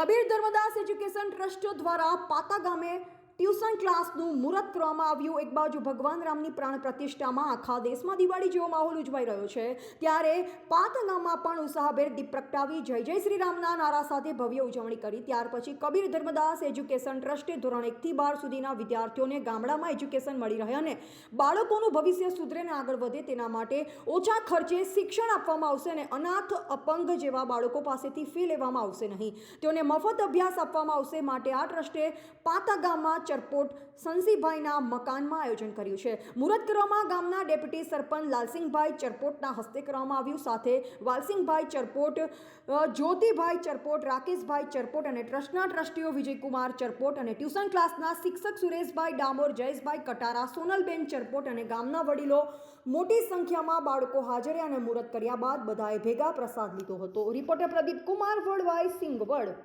Kabir Dharmadas education trust દ્વારા પાતા ગામે tuition ક્લાસનું મુહૂર્ત કરવામાં આવ્યું. એક બાજુ ભગવાન રામની પ્રાણ પ્રતિષ્ઠામાં આખા દેશમાં દિવાળી જેવો માહોલ ઉજવાઈ રહ્યો છે. ત્યારે પાતગામમાં પણ ઉત્સાહભેર દીપ પ્રગટાવી જય જય શ્રી રામના નારા સાથે ભવ્ય ઉજવણી કરી. ત્યાર પછી કબીર ધર્મદાસ એજ્યુકેશન ટ્રસ્ટે ધોરણ એકથી બાર સુધીના વિદ્યાર્થીઓને ગામડામાં એજ્યુકેશન મળી રહે અને બાળકોનું ભવિષ્ય સુધરે ને આગળ વધે તેના માટે ઓછા ખર્ચે શિક્ષણ આપવામાં આવશે અને અનાથ અપંગ જેવા બાળકો પાસેથી ફી લેવામાં આવશે નહીં. તેઓને મફત અભ્યાસ આપવામાં આવશે. માટે આ ટ્રસ્ટે પાતા ગામમાં ચરપોટ સંસીભાઈના મકાનમાં આયોજન કર્યું છે. મુહૂર્ત કરવામાં ગામના ડેપ્યુટી સરપંચ લાલસિંહભાઈ ચરપોટના હસ્તે કરવામાં આવ્યું. સાથે વાલસિંહભાઈ ચરપોટ જ્યોતિભાઈ ચરપોટ, રાકેશભાઈ ચરપોટ અને ટ્રસ્ટના ટ્રસ્ટીઓ વિજયકુમાર ચરપોટ અને ટ્યુશન ક્લાસના શિક્ષક સુરેશભાઈ ડામોર, જયેશભાઈ કટારા, સોનલબેન ચરપોટ અને ગામના વડીલો મોટી સંખ્યામાં બાળકો હાજરે અને મુહૂર્ત કર્યા બાદ બધાએ ભેગા પ્રસાદ લીધો હતો. રિપોર્ટર પ્રદીપ કુમાર વડવાઈ, સિંગવડ.